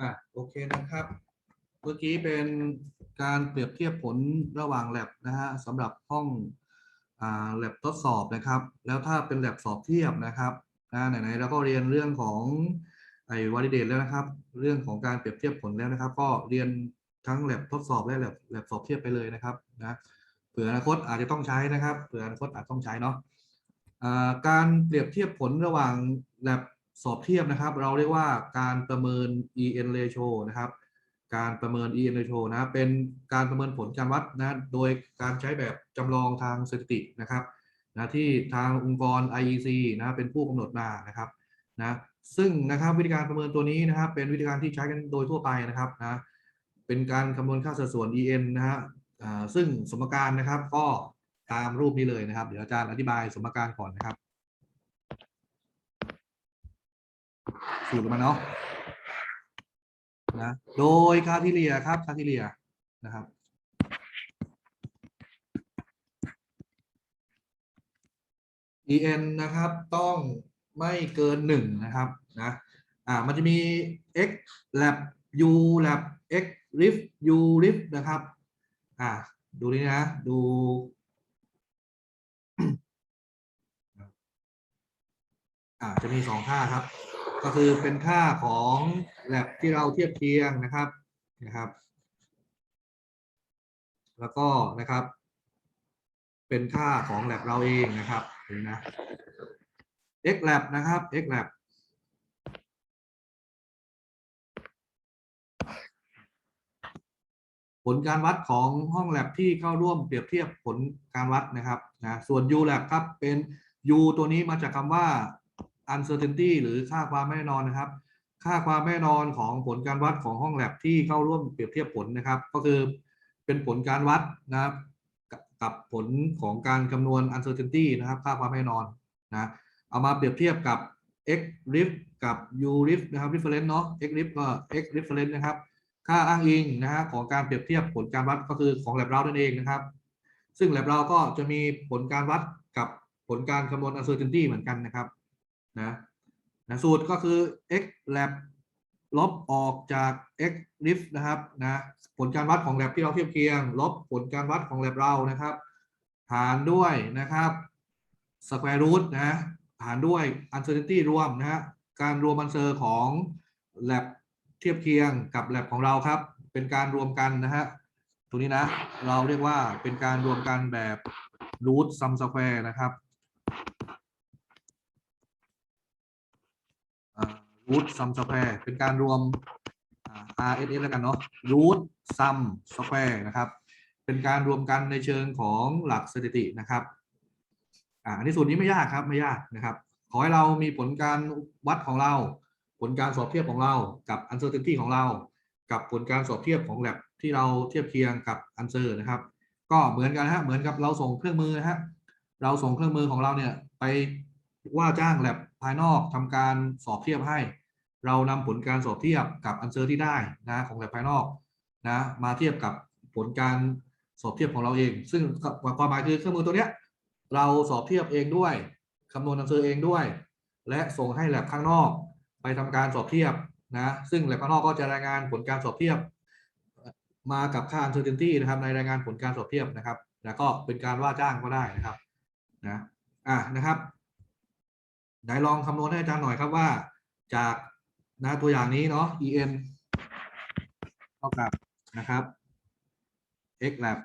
อะโอเคนะครับ เมื่อกี้เป็นการเปรียบเทียบผลระหว่าง lab นะฮะสำหรับห้องอ่า lab ทดสอบนะครับ แล้วถ้าเป็น lab สอบเทียบนะครับนะไหนๆเราก็เรียนเรื่องของไอ้ validate แล้วนะครับ เรื่องของการเปรียบเทียบผลแล้วนะครับ ก็เรียนทั้ง lab ทดสอบและ lab lab สอบเทียบไปเลยนะครับนะเผื่ออนาคตอาจจะต้องใช้นะครับเผื่ออนาคตอาจต้องใช้เนาะอ่าการเปรียบเทียบผลระหว่าง lab สอบเทียบนะครับ เราเรียกว่าการประเมิน EN ratio นะครับ การประเมิน EN ratio นะเป็นการประเมินผลการวัดนะโดยการใช้แบบจำลองทางสถิตินะครับนะที่ทางองค์กร IEC นะเป็นผู้กำหนดมานะครับนะซึ่งนะครับวิธีการประเมินตัวนี้นะครับ เป็นวิธีการที่ใช้กันโดยทั่วไปนะครับนะเป็นการคำนวณค่าสัดส่วน EN นะฮะซึ่งสมการนะครับก็ตามรูปนี้เลยนะครับ เดี๋ยวอาจารย์อธิบายสมการก่อนนะครับ สูตรอมาเนาะนะโดยคาทิเลียครับคาทิเลียนะครับ en นนะครับ ต้องไม่เกินหนึ่งนะครับนะอ่ามันจะมี x lab u lab x rif u rif นะครับ อ่าดูนี่นะ ดูอ่าจะมีสองค่าครับ ก็คือเป็นค่าของ lab ที่เราเทียบเคียงนะครับนะครับ แล้วก็นะครับ เป็นค่าของ lab เราเองนะครับเห็นนะ x lab นะครับ x lab ผลการวัดของห้อง lab ที่เข้าร่วมเปรียบเทียบผลการวัดนะครับนะส่วน u lab ครับเป็น u ตัวนี้มาจากคำว่า uncertainty หรือค่าความไม่แน่นอนนะครับ ค่าความไม่แน่นอนของผลการวัดของห้อง lab ที่เข้าร่วมเปรียบเทียบผลนะครับ ก็คือเป็นผลการวัดนะครับกับผลของการคำนวณ uncertainty นะครับ ค่าความไม่แน่นอนนะเอามาเปรียบเทียบกับ x rif กับ u rif นะครับ reference เนาะ x rif ก็ x reference นะครับ ค่าอ้างอิงนะฮะของการเปรียบเทียบผลการวัดก็คือของ lab เรานั่นเองนะครับ ซึ่ง lab เราก็จะมีผลการวัดกับผลการคำนวณ uncertainty เหมือนกันนะครับ นะนะสูตรก็คือ x lab ลบออกจาก x rif นะครับนะผลการวัดของ lab ที่เราเทียบเคียง ลบผลการวัดของ lab เรานะครับ หารด้วยนะครับ square root นะหารด้วย uncertainty รวมนะฮะการรวมอันเซอร์ของ lab เทียบเคียงกับ lab ของเราครับ เป็นการรวมกันนะฮะตรงนี้นะ เราเรียกว่าเป็นการรวมกันแบบ root sum square นะครับ root sum square เป็นการรวม RSS แล้วกันเนาะ root sum square นะครับเป็นการรวมกันในเชิงของหลักสถิตินะครับอ่าอันนี้สูตรนี้ไม่ยากครับไม่ยากนะครับ ขอให้เรามีผลการวัดของเรา ผลการสอบเทียบของเรา กับ uncertainty ของเรา กับผลการสอบเทียบของ lab ที่เราเทียบเคียงกับ answer นะครับ ก็เหมือนกันนะฮะเหมือนกับเราส่งเครื่องมือนะฮะเราส่งเครื่องมือของเราเนี่ยไปว่าจ้าง lab ภายนอกทำการสอบเทียบให้ เรานำผลการสอบเทียบกับ answer ที่ได้นะของ lab ภายนอกนะมาเทียบกับผลการสอบเทียบของเราเอง ซึ่งความหมายคือเครื่องมือตัวเนี้ยเราสอบเทียบเองด้วยคำนวณ answer เองด้วย และส่งให้ lab ข้างนอก ไปทำการสอบเทียบนะซึ่ง lab ข้างนอกก็จะรายงานผลการสอบเทียบ มากับค่า uncertainty นะครับในรายงานผลการสอบเทียบนะครับ แล้วก็เป็นการว่าจ้างก็ได้นะครับนะอะนะครับ ไหนลองคำนวณให้อาจารย์หน่อยครับว่า จากนะตัวอย่างนี้เนาะ en เท่ากับนะครับ x lab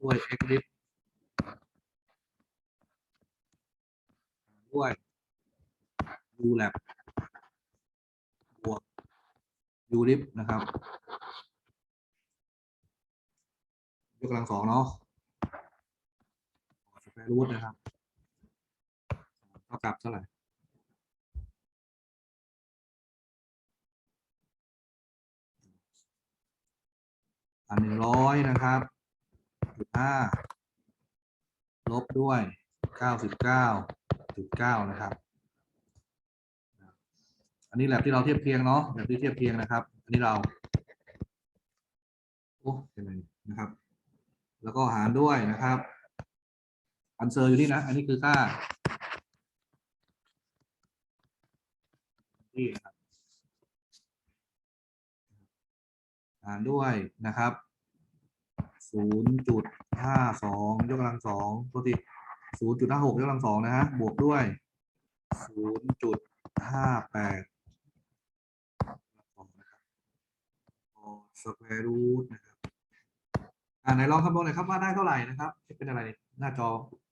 ด้วย x lib ด้วย u lab บวก u lib นะครับยกกำลังสองเนาะสแควร์รูทนะครับ เท่ากับเท่าไหร่อันหนึ่งร้อยนะครับจุดห้าลบด้วยเก้าสิบเก้าจุดเก้านะครับ อันนี้แลบที่เราเทียบเคียงเนาะแลบที่เทียบเคียงนะครับ อันนี้เราโอ้เป็นไงนะครับ แล้วก็หารด้วยนะครับ อันเซอร์อยู่ที่นะ อันนี้คือค่า นะครับหารด้วยนะครับ0.52ยกกำลังสองตัวที0.56ยกกำลังสองนะฮะบวกด้วย0.58นะครับพอสแควร์รูทนะครับอ่าไหนลองคำนวณหน่อยครับว่าได้เท่าไหร่นะครับเป็นอะไรหน้าจอ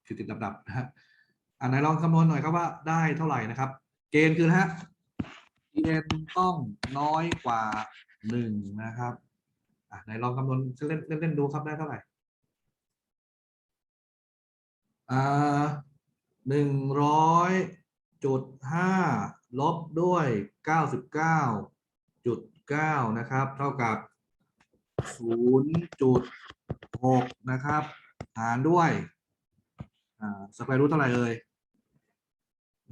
ติดติดดับดับๆนะฮะอ่าไหนลองคำนวณหน่อยครับว่าได้เท่าไหร่นะครับ เกณฑ์คือนะฮะ n ต้องน้อยกว่าหนึ่งนะครับอะไหนลองคำนวณเล่นเล่นเล่นดูครับได้เท่าไหร่อ่าหนึ่งร้อยจุดห้าลบด้วยเก้าสิบเก้าจุดเก้านะครับ เท่ากับศูนย์จุดหกนะครับ หารด้วยอ่าสแควร์รูทเท่าไหร่เอ่ย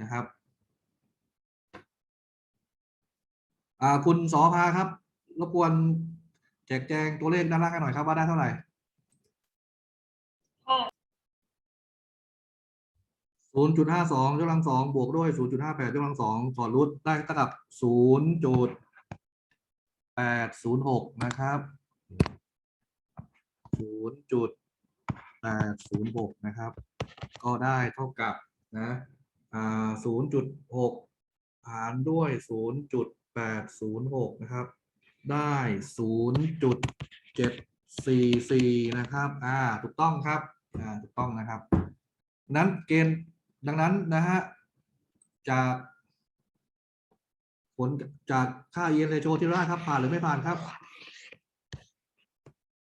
นะครับ คุณสอพาครับ รบกวนแจกแจงตัวเลขด้านล่างให้หน่อยครับว่าได้เท่าไหร่ศูนย์จุดห้าสองยกกำลังสองบวกด้วยศูนย์จุดห้าแปดยกกำลังสองถอดรูทได้เท่ากับศูนย์จุดแปดศูนย์หกนะครับศูนย์จุดแปดศูนย์หกนะครับ ก็ได้เท่ากับนะอ่าศูนย์จุดหกหารด้วยศูนย์จุด แปดศูนย์หกนะครับ ได้ศูนย์จุดเจ็ดสี่สี่นะครับ อ่า ถูกต้องครับ อ่า ถูกต้องนะครับ นั้นเกณฑ์ดังนั้นนะฮะ จากผลจากค่า EN ratio ที่ได้ครับ ผ่านหรือไม่ผ่านครับ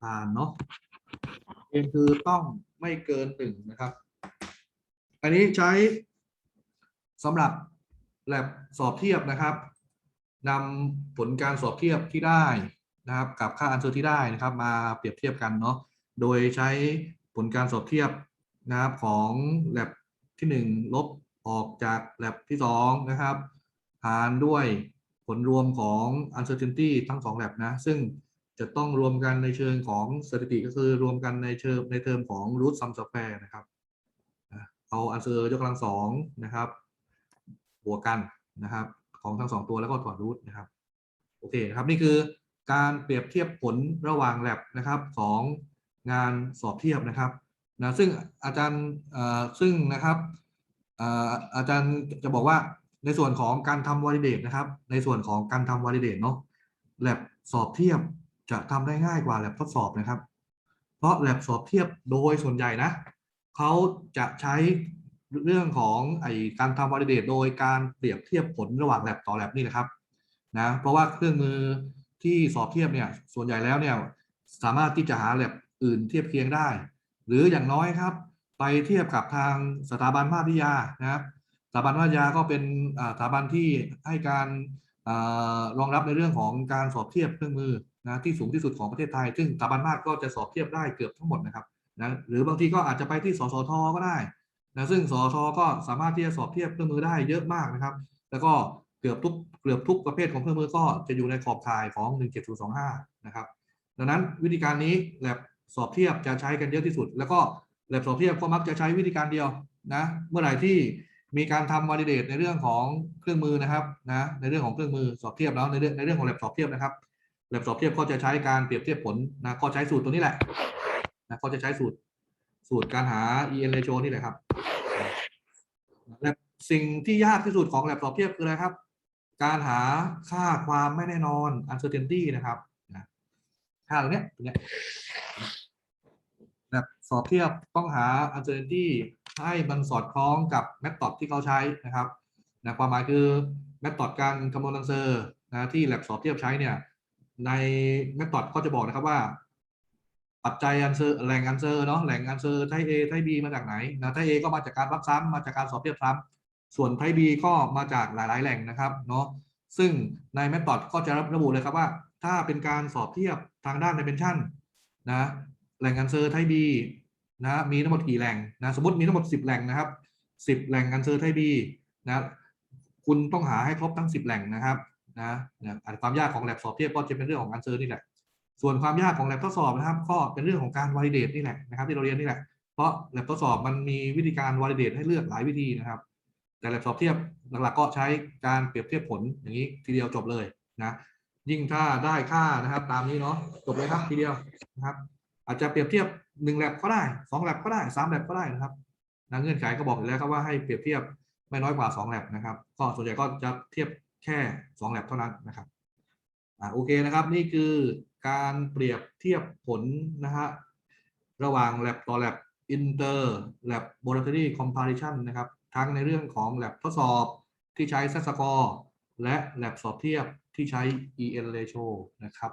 ผ่านเนาะ เกณฑ์คือต้องไม่เกินหนึ่งนะครับ อันนี้ใช้สำหรับแลบสอบเทียบนะครับ นำผลการสอบเทียบที่ได้นะครับกับค่าอันเซอร์ที่ได้นะครับ มาเปรียบเทียบกันเนาะโดยใช้ผลการสอบเทียบนะครับของแลบที่หนึ่งลบออกจากแลบที่สองนะครับหารด้วยผลรวมของ uncertainty ทั้งสองแลบนะ ซึ่งจะต้องรวมกันในเชิงของสถิติก็คือรวมกันในเชิงในเทอมของ root sum square นะครับอะเอา answer ยกกำลังสองนะครับบวกกันนะครับ ของทั้งสองตัวแล้วก็ถอดรูทนะครับโอเคนะครับนี่คือการเปรียบเทียบผลระหว่างแลบนะครับของงานสอบเทียบนะครับนะซึ่งอาจารย์ซึ่งนะครับอาจารย์จะบอกว่าในส่วนของการทำวอลิเดตนะครับ ในส่วนของการทำวอลิเดตเนาะแลบสอบเทียบจะทำได้ง่ายกว่าแลบทดสอบนะครับ เพราะแลบสอบเทียบโดยส่วนใหญ่นะเขาจะใช้ เรื่องของไอการทำวอลิเดตโดยการเปรียบเทียบผลระหว่างแลบต่อแลบนี่นะครับนะเพราะว่าเครื่องมือที่สอบเทียบเนี่ยส่วนใหญ่แล้วเนี่ยสามารถที่จะหาแลบอื่นเทียบเคียงได้ หรืออย่างน้อยครับ ไปเทียบกับทางสถาบันภาควิทยานะครับสถาบันภาควิทยาก็เป็นสถาบันที่ให้การอรองรับในเรื่องของการสอบเทียบเครื่องมือนะที่สูงที่สุดของประเทศไทย ซึ่งสถาบันภาคก็จะสอบเทียบได้เกือบทั้งหมดนะครับนะหรือบางทีก็อาจจะไปที่สสทก็ได้ นะซึ่งสสทก็สามารถที่จะสอบเทียบเครื่องมือได้เยอะมากนะครับ แล้วก็เกือบทุกเกือบทุกประเภทของเครื่องมือก็จะอยู่ในขอบข่ายของ 17025 นะครับ ดังนั้นวิธีการนี้แลบสอบเทียบจะใช้กันเยอะที่สุด แล้วก็แลบสอบเทียบก็มักจะใช้วิธีการเดียวนะ เมื่อไหร่ที่มีการทำวอลิเดตในเรื่องของเครื่องมือนะครับนะในเรื่องของเครื่องมือสอบเทียบแล้วในเรื่องในเรื่องของแลบสอบเทียบนะครับแลบสอบเทียบก็จะใช้การเปรียบเทียบผลนะก็ใช้สูตรตัวนี้แหละนะก็จะใช้สูตร สูตรการหา en ratio นี่แหละครับแลบสิ่งที่ยากที่สุดของแลบสอบเทียบคืออะไรครับ การหาค่าความไม่แน่นอน uncertainty นะครับค่าตรงเนี้ยตรงเนี้ยแบบสอบเทียบต้องหา uncertainty ให้มันสอดคล้องกับ method ที่เขาใช้นะครับนะความหมายคือ method การคำนวณ answer นะที่ lab สอบเทียบใช้เนี่ยใน method ก็จะบอกนะครับว่า ปัจจัย answer แหล่ง answer เนาะแหล่ง answer ไท A ไท B มาจากไหนนะไท A ก็มาจากการวัดซ้ำมาจากการสอบเทียบซ้ำส่วนไท B ก็มาจากหลาย ๆ แหล่งนะครับเนาะซึ่งใน method ก็จะระบุเลยครับว่า ถ้าเป็นการสอบเทียบทางด้าน dimension นะแหล่งอันเซอร์ไทบีนะมีทั้งหมดกี่แหล่งนะสมมติมีทั้งหมด 10 แหล่งนะครับ 10 แหล่งอันเซอร์ไทบีนะคุณต้องหาให้ครบทั้ง 10 แหล่งนะครับนะนะอะความยากของแลบสอบเทียบก็จะเป็นเรื่องของอันเซอร์นี่แหละ ส่วนความยากของแลบทดสอบนะครับ ก็เป็นเรื่องของการวอลิเดตนี่แหละนะครับ ที่เราเรียนนี่แหละ เพราะแลบทดสอบมันมีวิธีการวอลิเดตให้เลือกหลายวิธีนะครับ แต่แลบสอบเทียบหลักๆก็ใช้การเปรียบเทียบผลอย่างนี้ทีเดียวจบเลยนะยิ่งถ้าได้ค่านะครับ ตามนี้เนาะจบเลยครับทีเดียวนะครับ อาจจะเปรียบเทียบหนึ่งแลบก็ได้สองแลบก็ได้สามแลบก็ได้นะครับนะเงื่อนไขก็บอกอยู่แล้วครับว่าให้เปรียบเทียบไม่น้อยกว่าสองแลบนะครับ ก็ส่วนใหญ่ก็จะเทียบแค่สองแลบเท่านั้นนะครับอ่าโอเคนะครับ นี่คือ การเปรียบเทียบผลนะฮะระหว่างแ a บต่อแ a บอินเตอร์แลบ laboratory comparison นะครับทั้งในเรื่องของแ a บทดสอบที่ใช้ z score และแ a บสอบเทียบที่ใช้ en ratio นะครับ